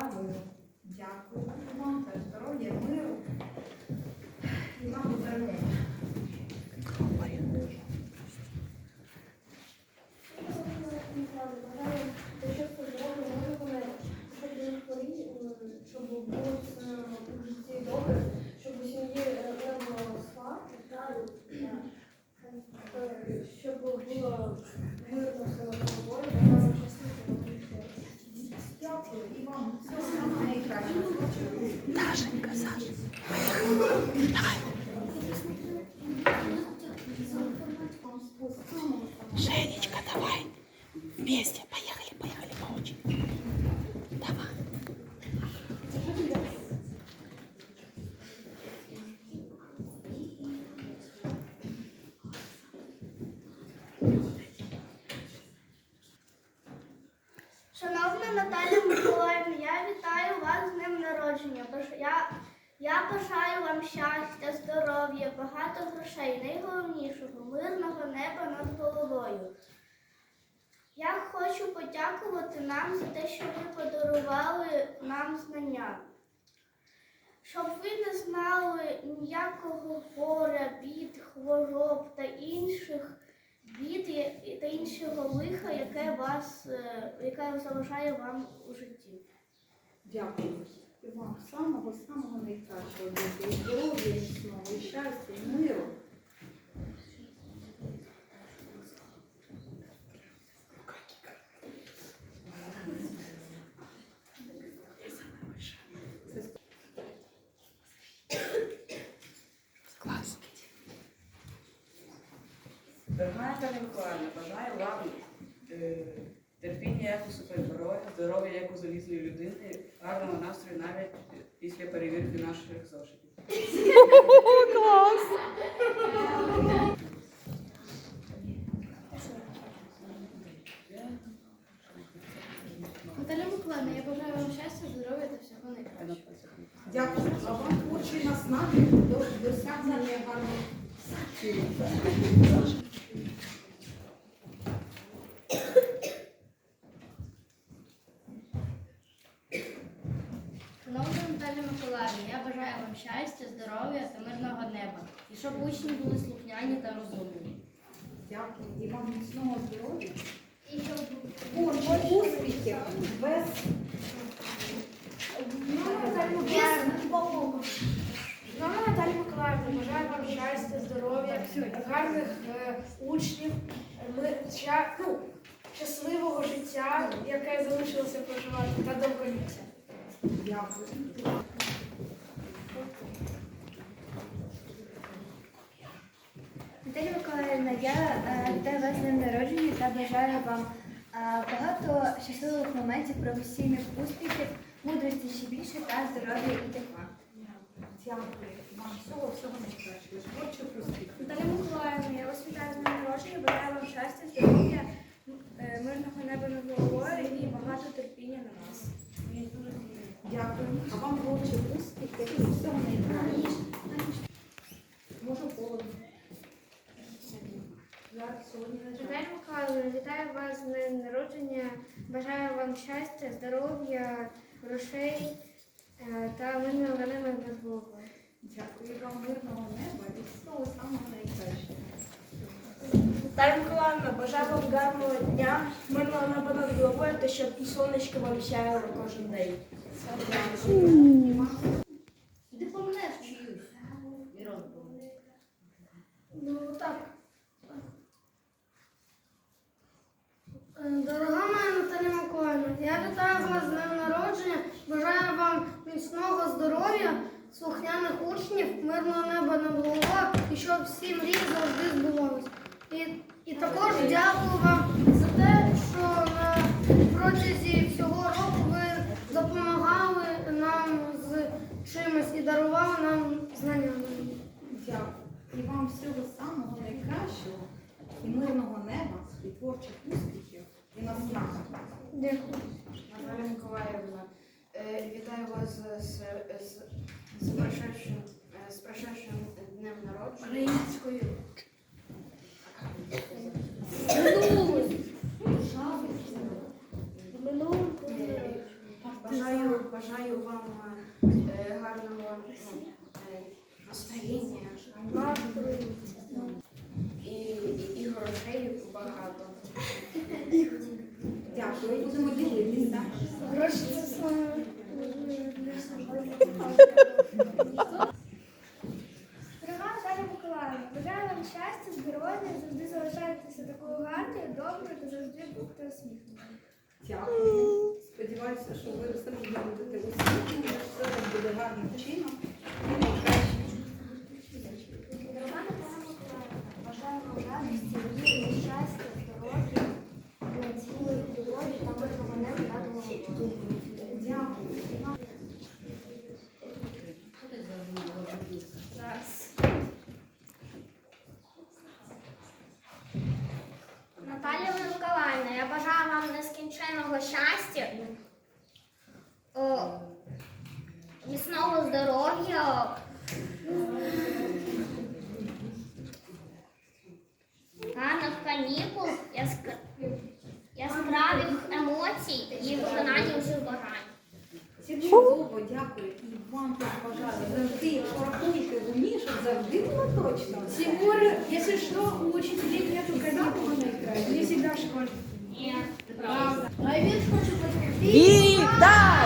та. Дякую вам та здоров'я, миру. І вам перемоги. Щоб було у сім'ї не було щоб було Дашенька, Саша. Женечка, давай. Вместе. Шановна Наталя Миколаївна, я вітаю вас з днем народження. Я, я бажаю вам щастя, здоров'я, багато грошей, найголовнішого мирного неба над головою. Я хочу подякувати нам за те, що ви подарували нам знання. Щоб ви не знали ніякого горя, бід, хвороб та інших бід і- лиха, яке вас, е, яке залишає вам у житті. Дякую. І вам самого самого найкращого. здоров'я, щастя, миру. Дорога Наталя Миколаївна, бажаю вам е, терпіння як у супергероя, здоров'я як у залізної людини, гарного настрою навіть після перевірки наших зошитів. Класс. Наталя Миколаївна, я бажаю вам щастя, здоров'я та всього найкращого. Дякую. А вам творчої наснаги до досягнення гарних я бажаю вам щастя, здоров'я та мирного неба. І щоб учні були слухняні та розумні. Дякую. І вам міцного здоров'я. І щоб успіхів без Шановна Наталя Миколаївна, бажаю вам щастя, гарних е, учнів, ми, ну, щасливого життя, яке залишилося проживати, та довголіття. Дякую. Наталя Миколаївна, я е, вітаю вас з днем народження та бажаю вам е, багато щасливих моментів, професійних успіхів, мудрості ще більше та здоров'я і тепла. Дякую. Вам всього всього найкращого. Творчих успіхів. Наталя Миколаївна, я вас вітаю з днем народження, бажаю вам щастя, здоров'я, мирного неба над головою і багато терпіння на нас. Дякую. А вам творчих успіхів і всього найкращого. Можу холодно. Наталя Миколаївна, вітаю вас з днем народження, бажаю вам щастя, здоров'я, грошей та мирного неба без головою. Дякую вам мирного неба і всього самого найкращого. Наталя Миколаївна, бажаю вам гарного дня, мирного неба над головою та щоб і сонечко вам сяяло кожен день. Іди по мене вчуюсь. Вірон. Ну так. Е, Дорога моя Наталя Миколаївна, я вітаю вас з днем народження, бажаю вам міцного здоров'я, слухняних учнів, мирного неба над головою і щоб всі мрії завжди збувалися. І, і також дякую вам за те, що на протязі всього року ви допомагали нам з чимось і дарували нам знання. Дякую. І вам всього самого найкращого, і мирного неба, і творчих успіхів, і наснаги. Дякую его з с, с, с, прошедшим, е, с прошедшим днем народження. Українською. Бажаю, бажаю вам е, гарного е, настроєння, і, і, грошей багато. Дякую, будемо ділитися. Гроші це слава. Дорога Наталя Миколаївна, бажаю вам щастя, здоров'я, завжди залишайтеся такою гарною, доброю та завжди будьте усміхненою. Дякую. Сподіваюся, що ви завжди будете усміхнені, що все буде гарним чином і найкраще. Дорога Наталя Миколаївна, бажаю вам радості, миру, щастя, здоров'я, цілої любові та мирного неба над головою. Дякую. Наталія Миколаївна, я бажаю вам нескінченного щастя, міцного здоров'я, гарних канікул, яск- яскравих емоцій і виконання усіх бажань. Чудово, дякую. І вам бажаю завжди, якщо рахуєте в завжди було точно. Тимур, если что, у учителей нету каникул. Они всегда в школе. Ні. А я хочу бути Вітаємо!